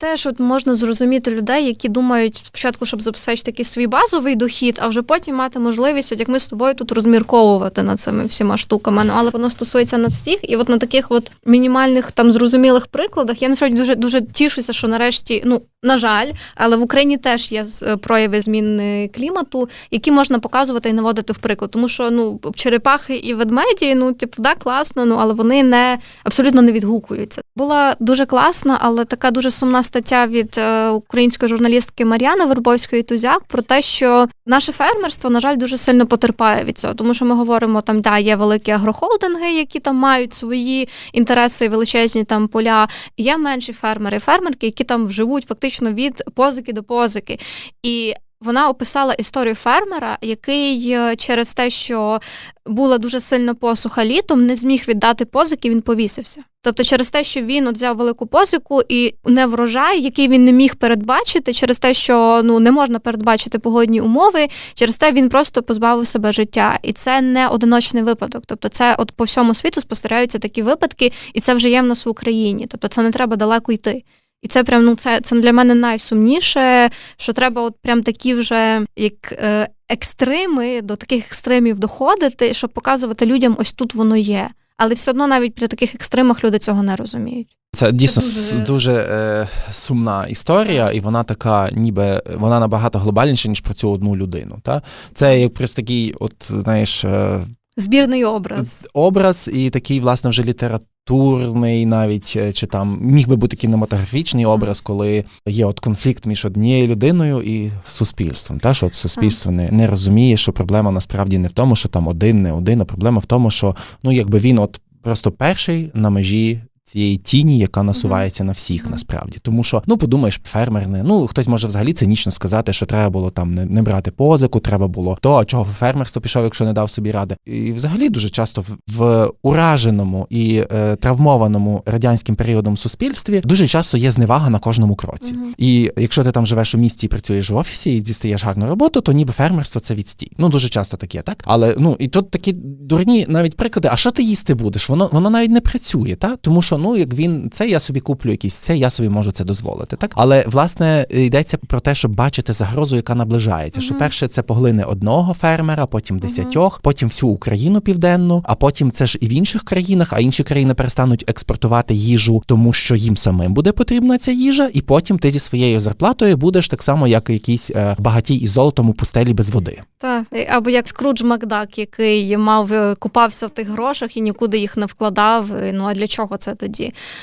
Теж от можна зрозуміти людей, які думають спочатку, щоб забезпечити такий свій базовий дохід, а вже потім мати можливість, от як ми з тобою тут розмірковувати над цими всіма штуками. Ну але воно стосується нас всіх, і от на таких от мінімальних там зрозумілих прикладах я насправді дуже дуже тішуся, що нарешті, ну на жаль, але в Україні теж є прояви зміни клімату, які можна показувати і наводити в приклад. Тому що ну черепахи і ведмеді, ну типу, да, класно, ну але вони не абсолютно не відгукуються. Була дуже класна, але така дуже сумна стаття від е, української журналістки Мар'яни Вербовської Тузяк про те, що наше фермерство, на жаль, дуже сильно потерпає від цього, тому що ми говоримо там, да, є великі агрохолдинги, які там мають свої інтереси, величезні там поля. Є менші фермери, фермерки, які там живуть фактично від позики до позики. І вона описала історію фермера, який е, через те, що була дуже сильна посуха літом, не зміг віддати позики, він повісився. Тобто, через те, що він от взяв велику позику і не врожай, який він не міг передбачити, через те, що ну не можна передбачити погодні умови, через те він просто позбавив себе життя. І це не одиночний випадок. Тобто, це от по всьому світу спостерігаються такі випадки, і це вже є в нас в Україні. Тобто, це не треба далеко йти. І це прям ну це, це для мене найсумніше, що треба, от прям такі вже як е, екстреми до таких екстремів доходити, щоб показувати людям, ось тут воно є. Але все одно навіть при таких екстремах люди цього не розуміють. Це дійсно дуже- дуже е, сумна історія, і вона така, ніби вона набагато глобальніша, ніж про цю одну людину. Та? Це як просто такий, от знаєш, е, Збірний образ. образ і такий, власне, вже літературний, навіть е, чи там міг би бути кінематографічний образ, коли є от конфлікт між однією людиною і суспільством. Та що от суспільство не, не розуміє, що проблема насправді не в тому, що там один, не один, а проблема в тому, що ну якби він от просто перший на межі. Цієї тіні, яка насувається на всіх, насправді, тому що ну подумаєш, фермер не ну хтось може взагалі цинічно сказати, що треба було там не, не брати позику, треба було то, а чого фермерство пішов, якщо не дав собі ради. І взагалі дуже часто в, в ураженому і е, травмованому радянським періодом суспільстві дуже часто є зневага на кожному кроці. Мгм. І якщо ти там живеш у місті і працюєш в офісі і дістаєш гарну роботу, то ніби фермерство це відстій. Ну дуже часто таке, так? Але ну і тут такі дурні навіть приклади. А що ти їсти будеш? Воно воно навіть не працює, так? Тому що ну як він це я собі куплю якийсь, це я собі можу це дозволити. Так, але власне йдеться про те, щоб бачити загрозу, яка наближається. Що перше це поглине одного фермера, потім десятьох, потім всю Україну південну, а потім це ж і в інших країнах, а інші країни перестануть експортувати їжу, тому що їм самим буде потрібна ця їжа, і потім ти зі своєю зарплатою будеш так само, як якийсь е, багатій із золотом у пустелі без води. Так, або як Скрудж Макдак, який мав е, купався в тих грошах і нікуди їх не вкладав. е, Ну а для чого це тоді?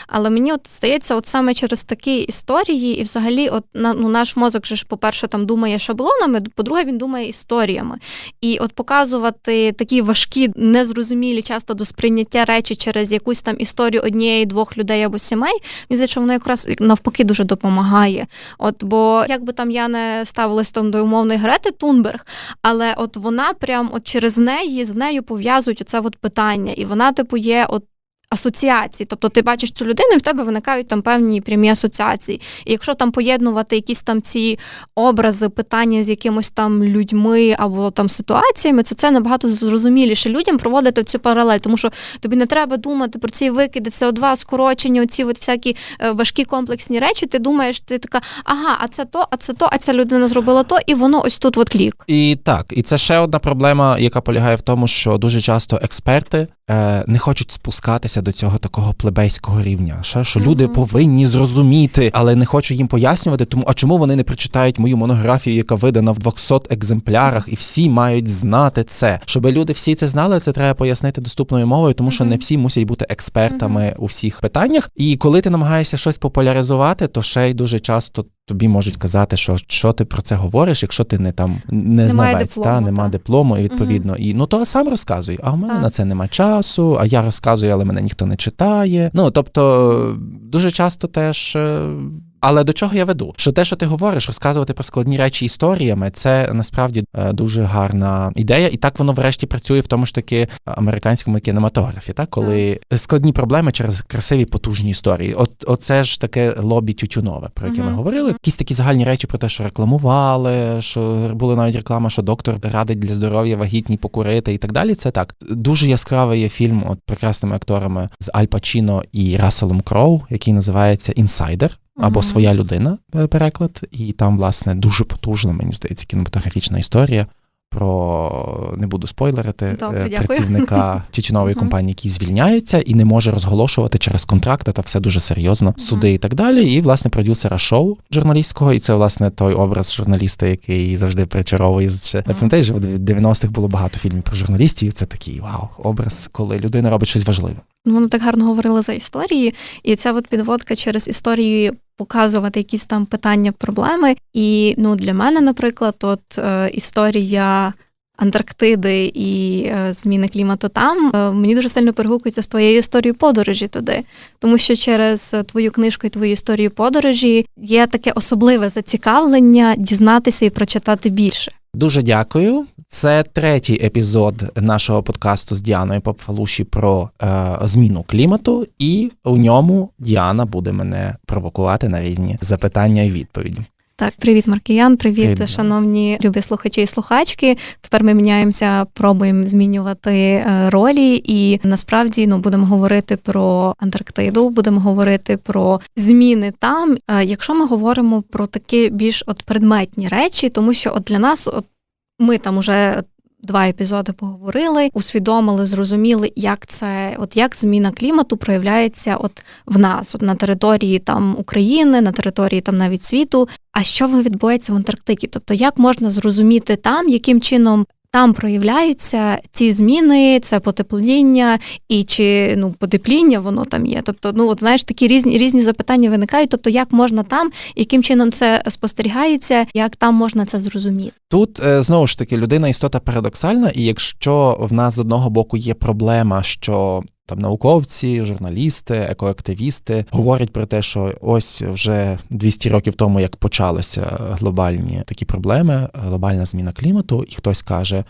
Але мені от здається, от саме через такі історії, і взагалі, от ну наш мозок же ж, по-перше, там думає шаблонами, по-друге, він думає історіями. І от показувати такі важкі, незрозумілі, часто до сприйняття речі через якусь там історію однієї, двох людей або сімей, мені здається, воно якраз навпаки дуже допомагає. От бо як би там я не ставилась там до умовної Грети Тунберг, але от вона прям от через неї з нею пов'язують оце от питання, і вона, типу, є от. Асоціації, тобто ти бачиш цю людину, і в тебе виникають там певні прямі асоціації. І якщо там поєднувати якісь там ці образи, питання з якимось там людьми або там ситуаціями, то це набагато зрозуміліше людям проводити цю паралель, тому що тобі не треба думати про ці викиди, СО2, скорочення, оці от всякі е, важкі комплексні речі. Ти думаєш, ти така, ага, а це то, а це то, а ця людина зробила то, і воно ось тут от клік. І так, і це ще одна проблема, яка полягає в тому, що дуже часто експерти не хочуть спускатися до цього такого плебейського рівня. Ще, що люди Мгм. повинні зрозуміти, але не хочу їм пояснювати, тому а чому вони не прочитають мою монографію, яка видана в 200 екземплярах, і всі мають знати це. Щоб люди всі це знали, це треба пояснити доступною мовою, тому що Мгм. не всі мусять бути експертами у всіх питаннях. І коли ти намагаєшся щось популяризувати, то ще й дуже часто. Тобі можуть казати, що що ти про це говориш, якщо ти не там не знавець, та нема та. диплому, і відповідно. І ну то сам розказуй. А в мене Так. на це нема часу, а я розказую, але мене ніхто не читає. Ну тобто дуже часто теж. Але до чого я веду? Що те, що ти говориш, розказувати про складні речі історіями, це насправді е, дуже гарна ідея, і так воно врешті працює в тому ж таки американському кінематографі, так коли складні проблеми через красиві потужні історії. От оце ж таке лобі тютюнове, про яке ми говорили. Якісь такі загальні речі про те, що рекламували, що були навіть реклама, що доктор радить для здоров'я вагітній покурити і так далі. Це так дуже яскравий є фільм от прекрасними акторами з Аль Пачіно і Расселом Кроу, який називається Інсайдер. Або своя людина е, переклад, і там, власне, дуже потужна, мені здається, кінематографічна історія. Про не буду спойлерити Добре, е, працівника чеченової компанії, який звільняється і не може розголошувати через контракти, та все дуже серйозно, суди і так далі. І власне продюсера шоу журналістського, і це власне той образ журналіста, який завжди причаровує. Ще пам'ятаєш, в 90-х було багато фільмів про журналістів. і Це такий вау, образ, коли людина робить щось важливе. Вони так гарно говорили за історії, і ця от підводка через історії показувати якісь там питання, проблеми. І ну для мене, наприклад, от е, історія. Антарктиди і е, зміни клімату там е, мені дуже сильно перегукується з твоєю історією подорожі туди, тому що через е, твою книжку і твою історію подорожі є таке особливе зацікавлення дізнатися і прочитати більше. Дуже дякую. Це третій епізод нашого подкасту з Діаною Попфалуші про е, зміну клімату, і у ньому Діана буде мене провокувати на різні запитання і відповіді. Так, привіт, Маркіян. Привіт, Привіт. шановні любі слухачі і слухачки. Тепер ми міняємося, пробуємо змінювати е, ролі, і насправді ну будемо говорити про Антарктиду, будемо говорити про зміни там. Е, Якщо ми говоримо про такі більш от предметні речі, тому що от для нас, от ми там уже. Два епізоди поговорили, усвідомили, зрозуміли, як це, от як зміна клімату проявляється от в нас, от на території там України, на території там навіть світу. А що відбувається в Антарктиді? Тобто, як можна зрозуміти там, яким чином там проявляються ці зміни, це потепління, і чи ну потепління воно там є? Тобто, ну от знаєш, такі різні різні запитання виникають. Тобто, як можна там, яким чином це спостерігається, як там можна це зрозуміти? Тут е, знову ж таки людина істота парадоксальна, і якщо в нас з одного боку є проблема, що там науковці, журналісти, екоактивісти говорять про те, що ось вже 200 років тому, як почалися глобальні такі проблеми, глобальна зміна клімату, і хтось каже,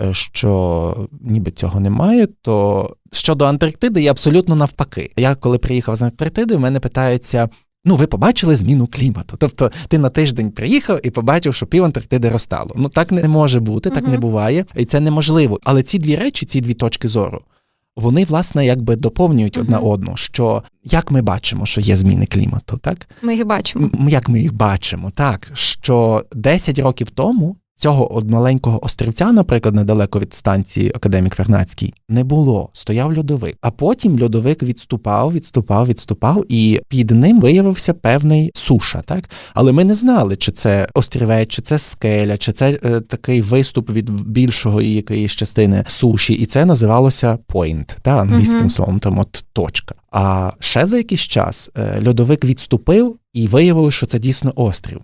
е, що ніби цього немає, то щодо Антарктиди є абсолютно навпаки. Я коли приїхав з Антарктиди, в мене питаються. Ну, ви побачили зміну клімату. Тобто ти на тиждень приїхав і побачив, що пів Антарктиди розтало. Ну так не може бути, так Мгм. не буває, і це неможливо. Але ці дві речі, ці дві точки зору, вони власне якби доповнюють одна одну. Що як ми бачимо, що є зміни клімату, так Ми їх бачимо. Як ми їх бачимо, так що 10 років тому цього маленького острівця, наприклад, недалеко від станції Академік Вернацький, не було. Стояв льодовик. А потім льодовик відступав, відступав, відступав, і під ним виявився певний суша. Так, але ми не знали, чи це острівець, чи це скеля, чи це е, такий виступ від більшого якоїсь частини суші, і це називалося point, та англійським Мгм. словом, там от точка. А ще за якийсь час е, льодовик відступив і виявилося, що це дійсно острів.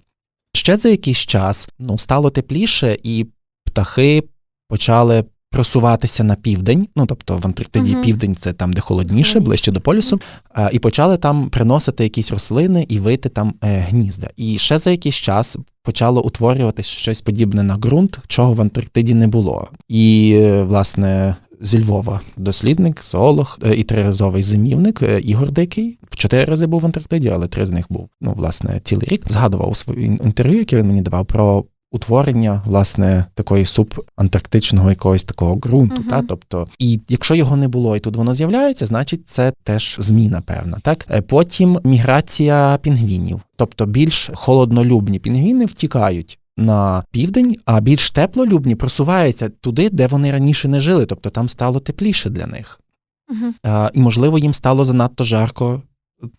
Ще за якийсь час ну, стало тепліше, і птахи почали просуватися на південь. Ну тобто в Антарктиді Мгм. південь це там, де холодніше, ближче до полюсу, а, і почали там приносити якісь рослини і вити там е, гнізда. І ще за якийсь час почало утворюватись щось подібне на ґрунт, чого в Антарктиді не було. І е, власне. Зі Львова дослідник, зоолог е, і триразовий зимівник е, Ігор Дикий. Чотири рази був в Антарктиді, але три з них був ну, власне цілий рік. Згадував у своїм інтерв'ю, яке він мені давав про утворення власне такої субантарктичного якогось такого ґрунту. Мгм. Та тобто, і якщо його не було, і тут воно з'являється, значить це теж зміна певна. Так Е, потім міграція пінгвінів, тобто більш холоднолюбні пінгвіни втікають. На південь, а більш теплолюбні просуваються туди, де вони раніше не жили, тобто там стало тепліше для них. А, і, можливо, їм стало занадто жарко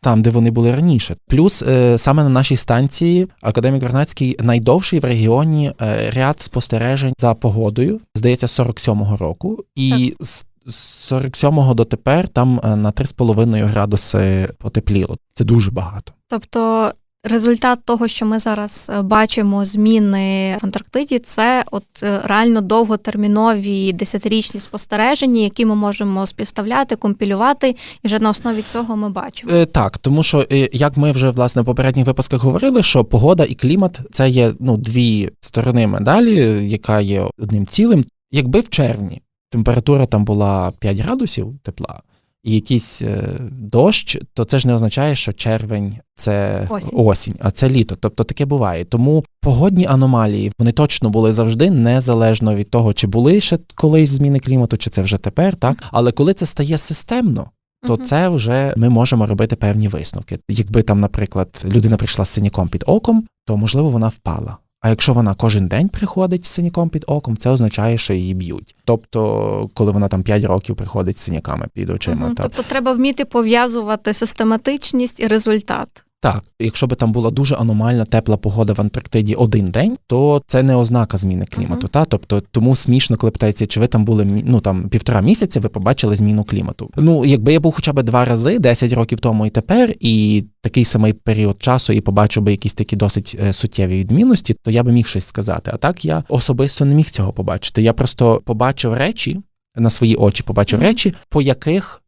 там, де вони були раніше. Плюс е, саме на нашій станції Академік Вернацький найдовший в регіоні е, ряд спостережень за погодою, здається, 47-го року. І з з 47-го дотепер там е, на 3,5 градуси потепліло. Це дуже багато. Тобто результат того, що ми зараз е, бачимо зміни в Антарктиді, це от е, реально довготермінові десятирічні спостереження, які ми можемо співставляти, компілювати, і вже на основі цього ми бачимо. Е, так, тому що як ми вже власне в попередніх випусках говорили, що погода і клімат це є ну дві сторони медалі, яка є одним цілим. Якби в червні температура там була 5 градусів тепла і якийсь е, дощ, то це ж не означає, що червень це Осінь. осінь, а це літо. Тобто таке буває. Тому погодні аномалії вони точно були завжди, незалежно від того, чи були ще колись зміни клімату, чи це вже тепер, так. Але коли це стає системно. то це вже ми можемо робити певні висновки. Якби там, наприклад, людина прийшла з синяком під оком, то можливо вона впала. А якщо вона кожен день приходить з синяком під оком, це означає, що її б'ють. Тобто, коли вона там 5 років приходить з синяками під очима, Угу. та Тобто треба вміти пов'язувати систематичність і результат. Так, якщо би там була дуже аномальна тепла погода в Антарктиді один день, то це не ознака зміни клімату. Мгм. Та тобто тому смішно, коли питається, чи ви там були ну там півтора місяця, ви побачили зміну клімату. Ну, якби я був хоча б два рази, 10 років тому і тепер, і такий самий період часу, і побачив би якісь такі досить е, суттєві відмінності, то я би міг щось сказати. А так я особисто не міг цього побачити. Я просто побачив речі на свої очі, побачив Мгм. речі, по яких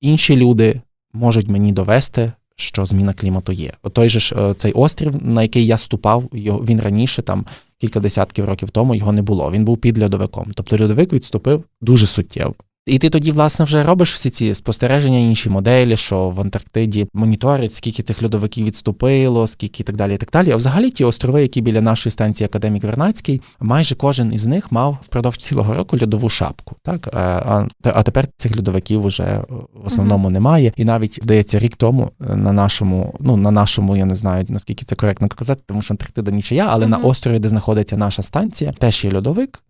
інші люди можуть мені довести, що зміна клімату є. о той же ж е, цей острів, на який я ступав, він раніше, там кілька десятків років тому, його не було. Він був під льодовиком. Тобто льодовик відступив дуже суттєво. І ти тоді, власне, вже робиш всі ці спостереження, інші моделі, що в Антарктиді моніторять, скільки тих льодовиків відступило, скільки і так далі. і так далі. А взагалі ті острови, які біля нашої станції Академік Вернацький, майже кожен із них мав впродовж цілого року льодову шапку. Так а, а, а тепер цих льодовиків вже е, в основному немає. І навіть здається, рік тому е, на нашому, ну на нашому, я не знаю наскільки це коректно казати, тому що Антарктида нічия, але на острові, де знаходиться наша станція, теж є льодовик.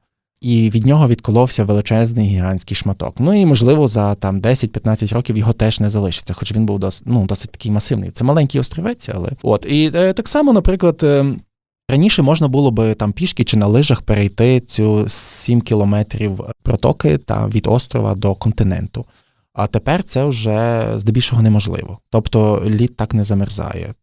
І від нього відколовся величезний гігантський шматок. Ну і можливо за там 10-15 років його теж не залишиться, хоч він був досить, ну, досить такий масивний. Це маленький островець, але от і е, так само, наприклад. Е, Раніше можна було би там пішки чи на лижах перейти цю 7 кілометрів протоки та від острова до континенту. А тепер це вже здебільшого неможливо. Тобто лід так не замерзає.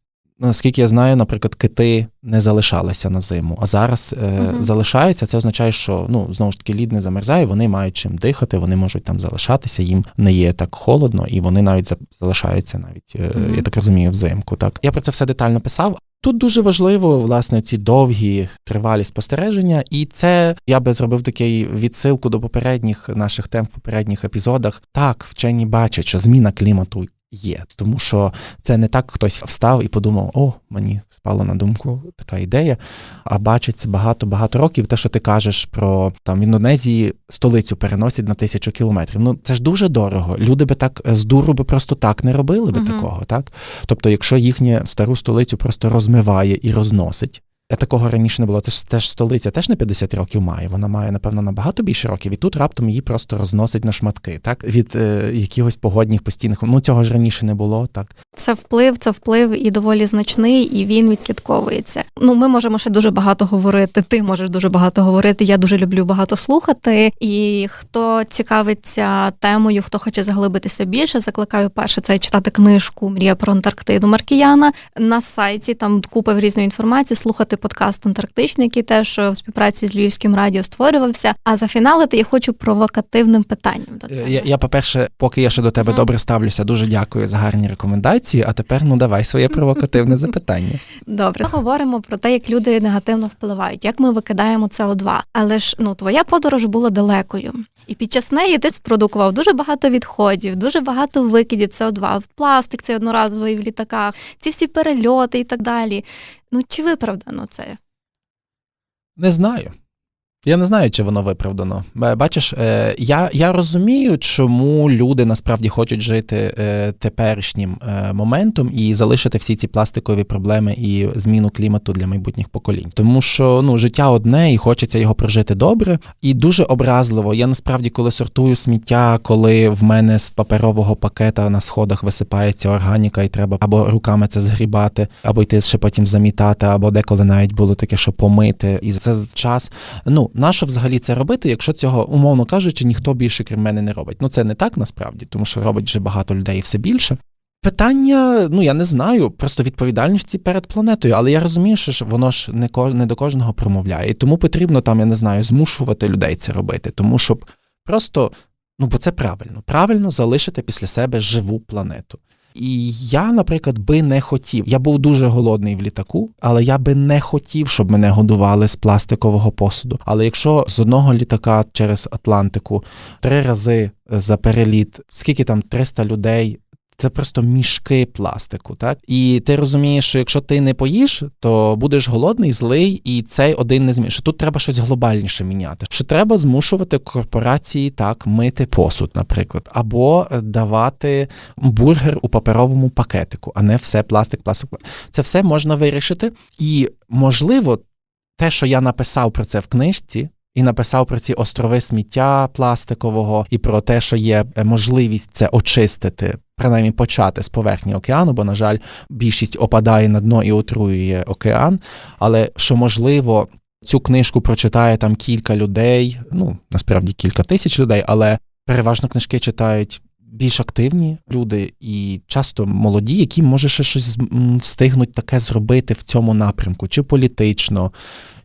Наскільки я знаю, наприклад, кити не залишалися на зиму, а зараз е, Мгм. залишаються. Це означає, що ну знову ж таки лід не замерзає, вони мають чим дихати, вони можуть там залишатися, їм не є так холодно, і вони навіть залишаються навіть, е, Мгм. я так розумію, взимку. Так я про це все детально писав. Тут дуже важливо, власне, ці довгі тривалі спостереження, і це я би зробив такий відсилку до попередніх наших тем в попередніх епізодах. Так, вчені бачать, що зміна клімату є, тому що це не так хтось встав і подумав: о, мені спало на думку така ідея. А бачить це багато багато років. Те, що ти кажеш про там в Індонезії столицю переносять на тисячу кілометрів. Ну це ж дуже дорого. Люди би так з дуру би просто так не робили би Мгм. такого, так? Тобто, якщо їхню стару столицю просто розмиває і розносить. А такого раніше не було. Це ж теж столиця теж на 50 років має. Вона має, напевно, набагато більше років, і тут раптом її просто розносить на шматки, так? Від е, якихось погодних постійних. Ну цього ж раніше не було, так. Це вплив, це вплив і доволі значний, і він відслідковується. Ну, ми можемо ще дуже багато говорити. Ти можеш дуже багато говорити. Я дуже люблю багато слухати. І хто цікавиться темою, хто хоче заглибитися більше, закликаю перше це читати книжку Мрія про Антарктиду Маркіяна на сайті. Там купа різної інформації, слухати подкаст Антарктичний, який теж в співпраці з Львівським радіо створювався. А зафіналити я хочу провокативним питанням. До тебе. Е, Я, я, по-перше, поки я ще до тебе Мгм. добре ставлюся, дуже дякую за гарні рекомендації. А тепер ну давай своє провокативне запитання. Добре, Ми говоримо про те, як люди негативно впливають, як ми викидаємо СО2. Але ж ну твоя подорож була далекою. І під час неї ти спродукував дуже багато відходів, дуже багато викидів СО2, пластик цей одноразовий в літаках, ці всі перельоти і так далі. Ну чи виправдано це? Не знаю. Я не знаю, чи воно виправдано. Бачиш, е, я, я розумію, чому люди насправді хочуть жити е, теперішнім е, моментом і залишити всі ці пластикові проблеми і зміну клімату для майбутніх поколінь. Тому що ну, життя одне і хочеться його прожити добре. І дуже образливо. Я насправді, коли сортую сміття, коли в мене з паперового пакета на сходах висипається органіка, і треба або руками це згрібати, або йти ще потім замітати, або деколи навіть було таке, що помити. І за це час. Ну, нащо взагалі це робити, якщо цього, умовно кажучи, ніхто більше крім мене не робить. Ну це не так насправді, тому що робить вже багато людей і все більше. Питання, ну я не знаю, просто відповідальності перед планетою, але я розумію, що воно ж не ко не до кожного промовляє. І тому потрібно там, я не знаю, змушувати людей це робити, тому щоб просто, ну бо це правильно, правильно залишити після себе живу планету. І я, наприклад, би не хотів. Я був дуже голодний в літаку, але я би не хотів, щоб мене годували з пластикового посуду. Але якщо з одного літака через Атлантику три рази за переліт, скільки там 300 людей, це просто мішки пластику. Так і ти розумієш, що якщо ти не поїш, то будеш голодний, злий, і цей один не зміє. Що тут треба щось глобальніше міняти. Що треба змушувати корпорації так мити посуд, наприклад, або давати бургер у паперовому пакетику, а не все пластик. пластик. Це все можна вирішити, і можливо, те, що я написав про це в книжці. І написав про ці острови сміття пластикового, і про те, що є е, можливість це очистити, принаймні почати з поверхні океану, бо, на жаль, більшість опадає на дно і отруює океан. Але що можливо, цю книжку прочитає там кілька людей, ну насправді кілька тисяч людей, але переважно книжки читають. Більш активні люди і часто молоді, які може ще щось встигнуть таке зробити в цьому напрямку, чи політично,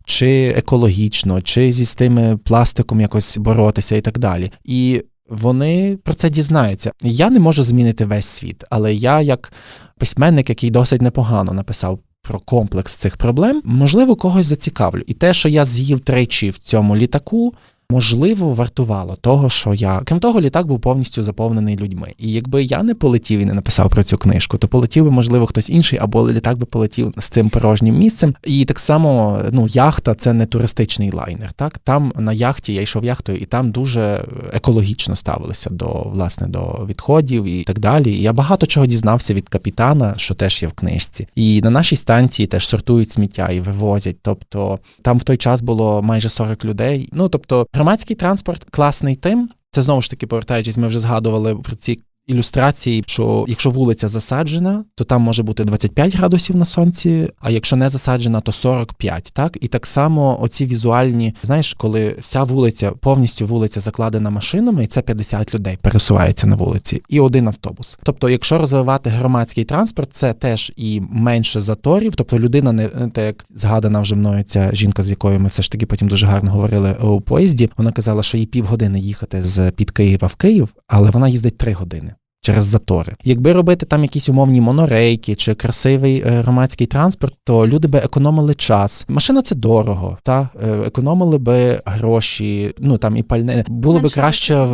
чи екологічно, чи зі з тими пластиком якось боротися і так далі. І вони про це дізнаються. Я не можу змінити весь світ, але я, як письменник, який досить непогано написав про комплекс цих проблем, можливо, когось зацікавлю. І те, що я з'їв тричі в цьому літаку. Можливо, вартувало того, що я крім того, літак був повністю заповнений людьми. І якби я не полетів і не написав про цю книжку, то полетів би, можливо, хтось інший, або літак би полетів з цим порожнім місцем. І так само, ну, яхта це не туристичний лайнер. Так там на яхті я йшов яхтою, і там дуже екологічно ставилися до власне до відходів і так далі. І я багато чого дізнався від капітана, що теж є в книжці. І на нашій станції теж сортують сміття і вивозять. Тобто там в той час було майже 40 людей. Ну тобто, громадський транспорт класний тим. Це знову ж таки повертаючись, ми вже згадували про ці ілюстрації, що якщо вулиця засаджена, то там може бути 25 градусів на сонці, а якщо не засаджена, то 45, так? І так само оці візуальні, знаєш, коли вся вулиця, повністю вулиця закладена машинами, і це 50 людей пересувається на вулиці, і один автобус. Тобто, якщо розвивати громадський транспорт, це теж і менше заторів, тобто людина не те, як згадана вже мною ця жінка, з якою ми все ж таки потім дуже гарно говорили у поїзді. Вона казала, що їй півгодини їхати з під Києва в Київ, але вона їздить три години через затори. Якби робити там якісь умовні монорейки чи красивий е, громадський транспорт, то люди би економили час. Машина це дорого, та е, економили би гроші, ну там і пальне було би краще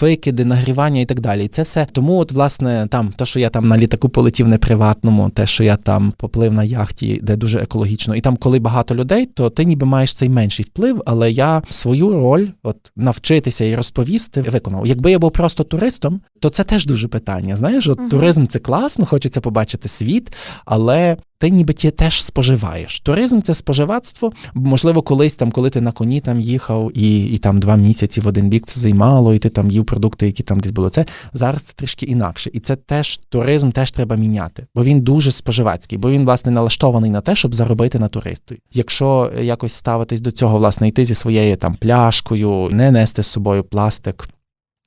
викиди, нагрівання і так далі. І це все. Тому, от власне, там те, що я там на літаку полетів не приватному, те, що я там поплив на яхті, де дуже екологічно, і там, коли багато людей, то ти ніби маєш цей менший вплив, але я свою роль, от навчитися і розповісти, виконав. Якби я був просто туристом, то це теж дуже питання. Знаєш, от Мгм. туризм це класно, хочеться побачити світ, але ти ніби ті теж споживаєш. Туризм це споживацтво. Можливо, колись там, коли ти на коні там їхав, і, і там два місяці в один бік це займало, і ти там їв продукти, які там десь було. Це зараз це трішки інакше. І це теж туризм теж треба міняти, бо він дуже споживацький, бо він власне налаштований на те, щоб заробити на туристу. Якщо якось ставитись до цього, власне, йти зі своєю там пляшкою, не нести з собою пластик.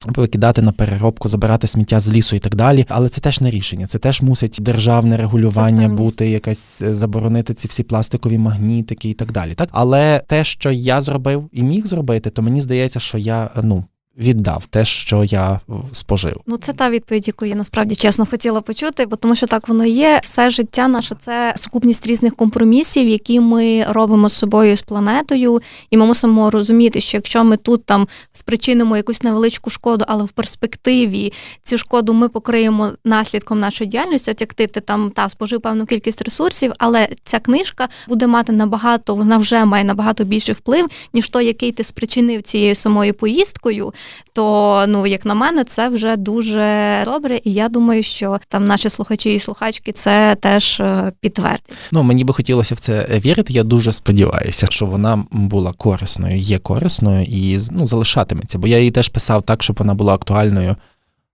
Викидати на переробку, забирати сміття з лісу і так далі, але це теж не рішення. Це теж мусить державне регулювання бути, якась е, заборонити ці всі пластикові магнітики і так далі. Так, але те, що я зробив і міг зробити, то мені здається, що я ну віддав те, що я е, спожив. Ну, це та відповідь, яку я насправді чесно хотіла почути, бо тому що так воно є. Все життя наше це сукупність різних компромісів, які ми робимо з собою з планетою, і ми мусимо розуміти, що якщо ми тут там спричинимо якусь невеличку шкоду, але в перспективі цю шкоду ми покриємо наслідком нашої діяльності, от як ти, ти там та спожив певну кількість ресурсів, але ця книжка буде мати набагато, вона вже має набагато більший вплив, ніж той, який ти спричинив цією самою поїздкою то ну як на мене, це вже дуже добре. І я думаю, що там наші слухачі і слухачки це теж е, підтвердять. Ну мені би хотілося в це вірити. Я дуже сподіваюся, що вона була корисною, є корисною і ну залишатиметься. Бо я її теж писав так, щоб вона була актуальною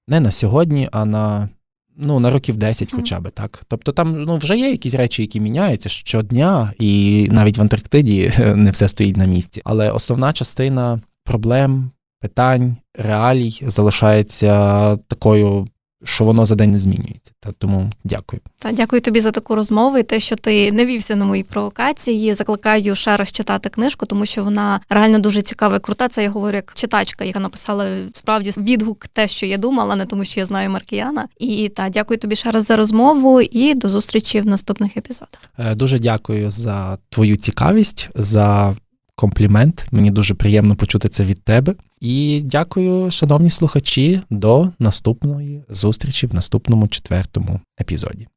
не на сьогодні, а на. Ну, на років 10 хоча б так. Тобто там ну, вже є якісь речі, які міняються щодня, і навіть в Антарктиді не все стоїть на місці. Але основна частина проблем, питань, реалій залишається такою, що воно за день не змінюється. Та тому дякую. Та дякую тобі за таку розмову і те, що ти не вівся на мої провокації. Закликаю ще раз читати книжку, тому що вона реально дуже цікава і крута. Це я говорю як читачка, яка написала справді відгук те, що я думала, не тому що я знаю Маркіяна. І та дякую тобі ще раз за розмову і до зустрічі в наступних епізодах. Е, Дуже дякую за твою цікавість, за комплімент. Мені дуже приємно почути це від тебе. І дякую, шановні слухачі, до наступної зустрічі в наступному четвертому епізоді.